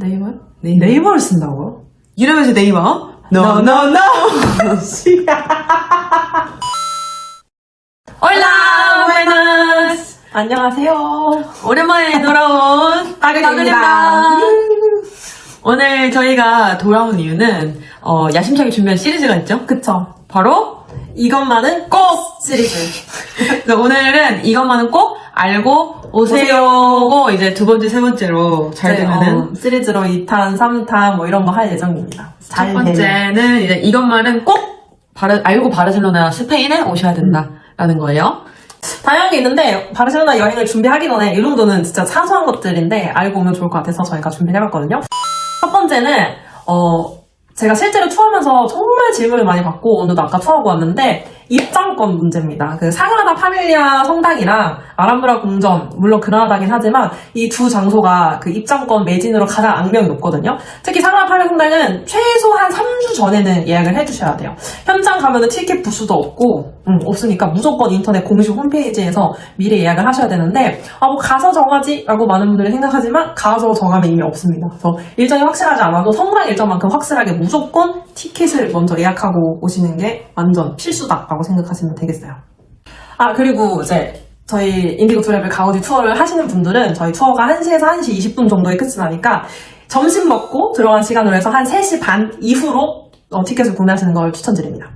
네이버요? 네이버. 네이버를 쓴다고요? 이러면서 네이버? No, no, no! Hola, buenas! 안녕하세요. 오랜만에 돌아온 따글입니다. 오늘 저희가 돌아온 이유는 어, 야심차게 준비한 시리즈가 있죠? 그쵸. 바로 이것만은 꼭! 시리즈. 그래서 오늘은 이것만은 꼭 알고 오세요고 이제 두 번째, 세 번째로 잘 이제, 되면은 어, 시리즈로 2탄, 3탄 뭐 이런 거 할 예정입니다. 첫. 번째는 이제 이것만은 꼭 바르, 알고 바르셀로나 스페인에 오셔야 된다라는 거예요. 다양한 게 있는데 바르셀로나 여행을 준비하기 전에 이 정도는 진짜 사소한 것들인데 알고 오면 좋을 것 같아서 저희가 준비를 해봤거든요. 첫 번째는 어 제가 실제로 투어하면서 정말 질문을 많이 받고 오늘도 아까 투어하고 왔는데 입장권 문제입니다. 그 사그라다 파밀리아 성당이랑 아람브라 궁전 물론 그라나다긴 하지만 이 두 장소가 그 입장권 매진으로 가장 악명이 높거든요. 특히 사그라다 파밀리아 성당은 최소한 3주 전에는 예약을 해주셔야 돼요. 현장 가면은 티켓 부수도 없고 음, 없으니까 무조건 인터넷 공식 홈페이지에서 미리 예약을 하셔야 되는데 아 뭐 가서 정하지라고 많은 분들이 생각하지만 가서 정하면 이미 없습니다. 그래서 일정이 확실하지 않아도 성당 일정만큼 확실하게 무조건 티켓을 먼저 예약하고 오시는 게 완전 필수다 라고 생각하시면 되겠어요. 아 그리고 이제 저희 인디고 트래블 가우디 투어를 하시는 분들은 저희 투어가 1시에서 1시 20분 정도에 끝이 나니까 점심 먹고 들어간 시간으로 해서 한 3시 반 이후로 어, 티켓을 구매하시는 걸 추천드립니다.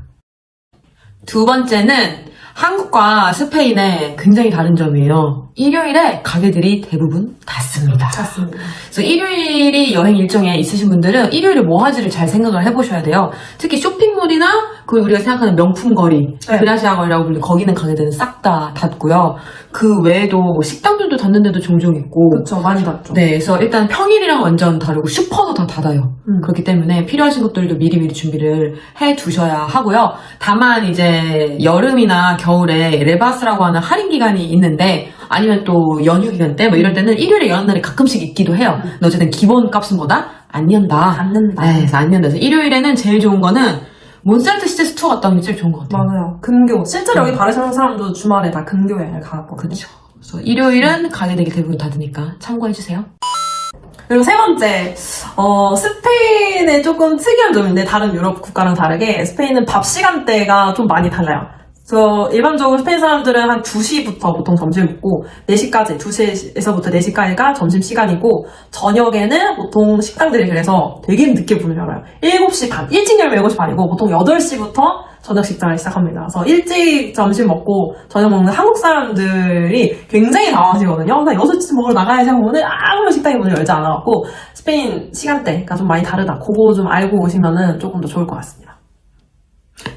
두 번째는 한국과 스페인의 굉장히 다른 점이에요. 일요일에 가게들이 대부분 닫습니다. 맞습니다. 그래서 일요일이 여행 일정에 있으신 분들은 일요일에 뭐 하지를 잘 생각을 해보셔야 돼요. 특히 쇼핑몰이나 그 우리가 생각하는 명품 거리, 네. 그라시아 거리라고 불리는 거기는 가게들은 싹 다 닫고요. 그 외에도 뭐 식당들도 닫는 데도 종종 있고. 그렇죠. 많이 닫죠. 네, 그래서 일단 평일이랑 완전 다르고 슈퍼도 다 닫아요. 음. 그렇기 때문에 필요하신 것들도 미리미리 준비를 해 두셔야 하고요. 다만 이제 여름이나 겨울에 레바스라고 하는 할인 기간이 있는데 아니면 또 연휴 기간 때 뭐 이럴 때는 일요일에 여는 날이 가끔씩 있기도 해요. 근데 어쨌든 기본 값은 뭐다? 안 연다. 닫는다. 네, 그래서 안 연다. 그래서 일요일에는 제일 좋은 거는 몬살트 시제스 투어 갔다 오는 게 제일 좋은 것 같아요. 맞아요. 근교. 실제로 여기 바르셀로나 사람도 주말에 다 근교 여행을 가거든요. 그렇죠. 그래서 일요일은 가게들이 대부분 닫으니까 참고해주세요. 그리고 세 번째, 어, 스페인의 조금 특이한 점인데 다른 유럽 국가랑 다르게 스페인은 밥 시간대가 좀 많이 달라요. 그래서 일반적으로 스페인 사람들은 한 2시부터 보통 점심 먹고 4시까지, 2시에서부터 4시까지가 점심 시간이고 저녁에는 보통 식당들이 그래서 되게 늦게 문을 열어요. 7시 반, 일찍 열면 7시 반이고 보통 8시부터 저녁 식당을 시작합니다. 그래서 일찍 점심 먹고 저녁 먹는 한국 사람들이 굉장히 당황하시거든요. 항상 6시쯤 먹으러 나가야지 하고 오늘 아무런 식당이 문을 열지 않아갖고 스페인 시간대가 좀 많이 다르다. 그거 좀 알고 오시면은 조금 더 좋을 것 같습니다.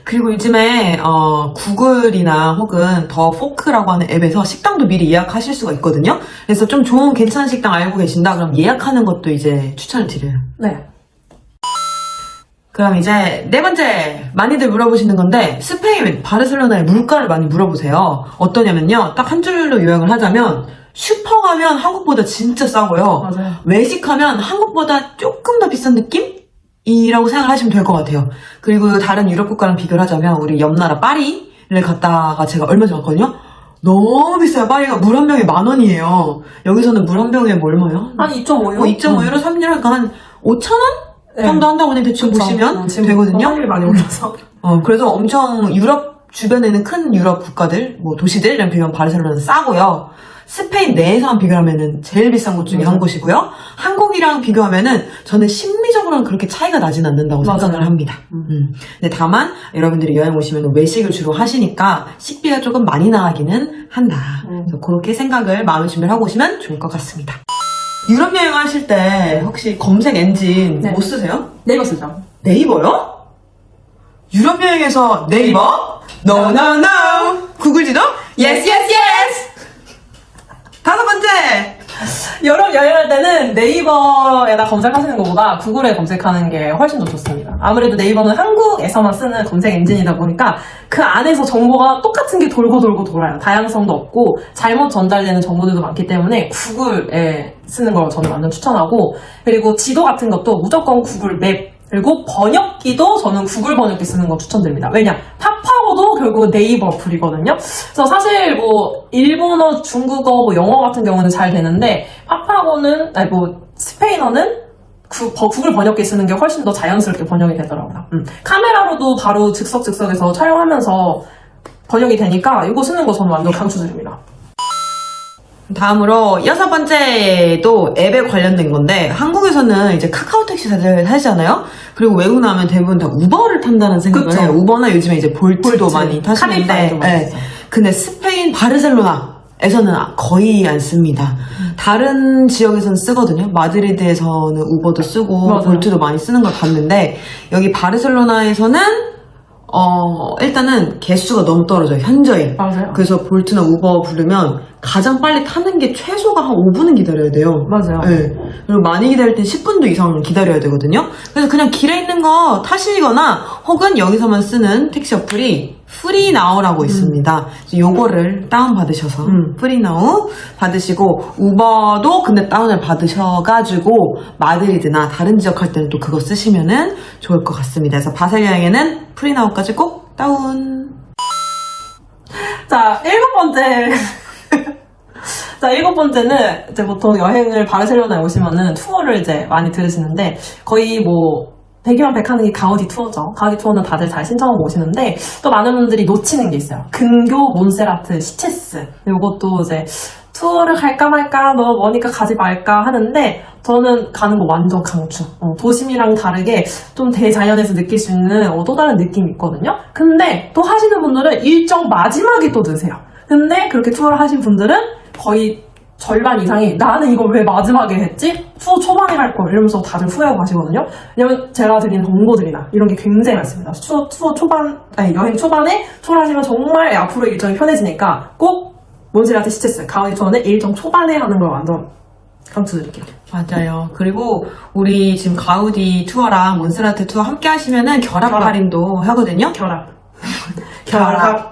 그리고 요즘에 어, 구글이나 혹은 더 포크라고 하는 앱에서 식당도 미리 예약하실 수가 있거든요. 그래서 좀 좋은 괜찮은 식당 알고 계신다 그럼 예약하는 것도 이제 추천을 드려요. 네. 그럼 이제 네 번째 많이들 물어보시는 건데 스페인 바르셀로나의 물가를 많이 물어보세요. 어떠냐면요. 딱 한 줄로 요약을 하자면 슈퍼 가면 한국보다 진짜 싸고요. 맞아요. 외식하면 한국보다 조금 더 비싼 느낌? 이라고 생각하시면 될 것 같아요. 그리고 다른 유럽 국가랑 비교를 하자면 우리 옆 나라 파리를 갔다가 제가 얼마 전에 갔거든요. 너무 비싸요. 파리가 물 한 병에 만 원이에요. 여기서는 물 한 병에 뭐 얼마요? 한 2.5유로? 뭐 2.5유로, 3유로, 그러니까 한 5천 원 네. 정도 한다고 그냥 대충 보시면 되거든요. 환율이 많이 올라서. 어, 그래서 엄청 유럽 주변에는 큰 유럽 국가들, 뭐 도시들이랑 비교하면 바르셀로나는 싸고요. 스페인 내에서만 비교하면은 제일 비싼 곳 중에. 한 곳이고요. 한국이랑 비교하면은 저는 심리 적으로는 그렇게 차이가 나진 않는다고 맞아요. 생각을 합니다. 음. 근데 다만 여러분들이 여행 오시면 외식을 주로 하시니까 식비가 조금 많이 나가기는 한다. 음. 그래서 그렇게 생각을 마음의 준비를 하고 오시면 좋을 것 같습니다. 유럽 여행 하실 때 혹시 검색 엔진 네. 뭐 쓰세요? 네이버 쓰죠. 네이버요? 유럽 여행에서 네이버? No, no, no! 구글 지도? Yes, yes, yes! 다섯 번째! 여름 여행할 때는 네이버에다 검색하시는 것보다 구글에 검색하는 게 훨씬 더 좋습니다. 아무래도 네이버는 한국에서만 쓰는 검색 엔진이다 보니까 그 안에서 정보가 똑같은 게 돌고 돌고 돌아요. 다양성도 없고 잘못 전달되는 정보들도 많기 때문에 구글에 쓰는 걸 저는 완전 추천하고 그리고 지도 같은 것도 무조건 구글 맵 그리고 번역기도 저는 구글 번역기 쓰는 거 추천드립니다. 왜냐? 팝하고도 결국은 네이버 어플이거든요. 그래서 사실 뭐 일본어, 중국어, 뭐 영어 같은 경우는 잘 되는데 팝하고는 아니 뭐 스페인어는 구, 버- 구글 번역기 쓰는 게 훨씬 더 자연스럽게 번역이 되더라고요. 음. 카메라로도 바로 즉석 즉석에서 촬영하면서 번역이 되니까 이거 쓰는 거 저는 완전 강추드립니다. 다음으로 여섯 번째도 앱에 관련된 건데 한국에서는 이제 카카오 택시 다들 타시잖아요. 그리고 외국 나면 대부분 다 우버를 탄다는 생각을 그쵸. 해요. 우버나 요즘에 이제 볼트도 볼트, 많이 타시는데 많이 예. 쓰죠. 근데 스페인 바르셀로나에서는 거의 안 씁니다. 다른 지역에서는 쓰거든요. 마드리드에서는 우버도 쓰고 맞아요. 볼트도 많이 쓰는 걸 봤는데 여기 바르셀로나에서는 어 일단은 개수가 너무 떨어져요. 현저히. 맞아요. 그래서 볼트나 우버 부르면 가장 빨리 타는 게 최소가 한 5분은 기다려야 돼요. 맞아요. 네. 그리고 많이 기다릴 땐 10분도 이상 기다려야 되거든요. 그래서 그냥 길에 있는 거 타시거나 혹은 여기서만 쓰는 택시 어플이 프리나우라고 있습니다. 그래서 요거를 다운받으셔서 음. 프리나우 받으시고 우버도 근데 다운을 받으셔가지고 마드리드나 다른 지역 할 때는 또 그거 쓰시면은 좋을 것 같습니다. 그래서 바셀 여행에는 프리나우까지 꼭 다운. 자, 일곱 번째. 자, 일곱 번째는 이제 보통 여행을 바르셀로나에 오시면은 투어를 이제 많이 들으시는데 거의 뭐 백이만 백하는 게 가우디 투어죠. 가우디 투어는 다들 잘 신청하고 오시는데 또 많은 분들이 놓치는 게 있어요. 근교 몬세라트 시체스. 이것도 이제 투어를 갈까 말까 너무 머니까 가지 말까 하는데 저는 가는 거 완전 강추. 어, 도심이랑 다르게 좀 대자연에서 느낄 수 있는 어, 또 다른 느낌이 있거든요. 근데 또 하시는 분들은 일정 마지막에 또 드세요. 근데 그렇게 투어를 하신 분들은 거의 절반 이상이 나는 이걸 왜 마지막에 했지? 투어 초반에 할 걸 이러면서 다들 후회하고 가시거든요. 왜냐면 제가 드린 정보들이나 이런 게 굉장히 많습니다. 투어, 투어 초반, 아니 여행 초반에 투어를 하시면 정말 앞으로 일정이 편해지니까 꼭 몬세라트 시체스 가우디 투어는 일정 초반에 하는 걸 완전 강추드릴게요. 맞아요. 그리고 우리 지금 가우디 투어랑 몬스라트 투어 함께 하시면은 결합 결합. 할인도 하거든요. 결합. 결합.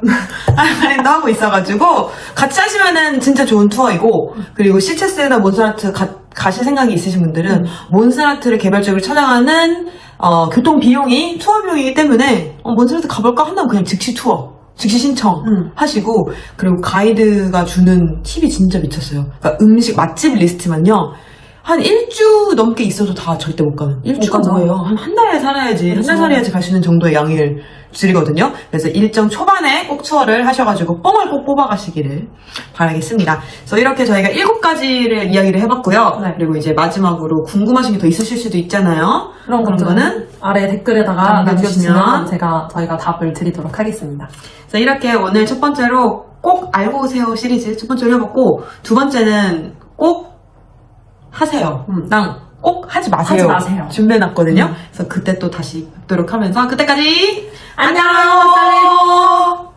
할인도 하고 있어가지고 같이 하시면은 진짜 좋은 투어이고 그리고 시체스나 몬스라트 가, 가실 생각이 있으신 분들은 음. 몬스라트를 개별적으로 찾아가는 어, 교통 비용이 투어 비용이기 때문에 어, 몬스라트 가볼까 한다면 그냥 즉시 투어. 즉시 신청 음. 하시고 그리고 가이드가 주는 팁이 진짜 미쳤어요. 그러니까 음식 맛집 리스트만요. 한 일주 넘게 있어도 다 절대 못 가는. 일주가 못 가죠. 뭐예요? 한 한달 살아야지. 한 달 그렇죠. 살아야지 갈 수 있는 정도의 양을 드리거든요. 그래서 일정 초반에 꼭 투어를 하셔가지고 뽕을 꼭 뽑아가시기를 바라겠습니다. 그래서 이렇게 저희가 일곱 가지를 이야기를 해봤고요. 네. 그리고 이제 마지막으로 궁금하신 게 더 있으실 수도 있잖아요. 그런 그런 거는 아래 댓글에다가 남겨주시면 남겨주시면 제가 저희가 답을 드리도록 하겠습니다. 그래서 이렇게 오늘 첫 번째로 꼭 알고 오세요 시리즈 첫 번째로 해봤고 두 번째는 꼭 하세요. 음. 랑꼭 하지 마세요. 하지 마세요. 준비해놨거든요. 음. 그래서 그때 또 다시 뵙도록 하면서 그때까지 안녕! 안녕!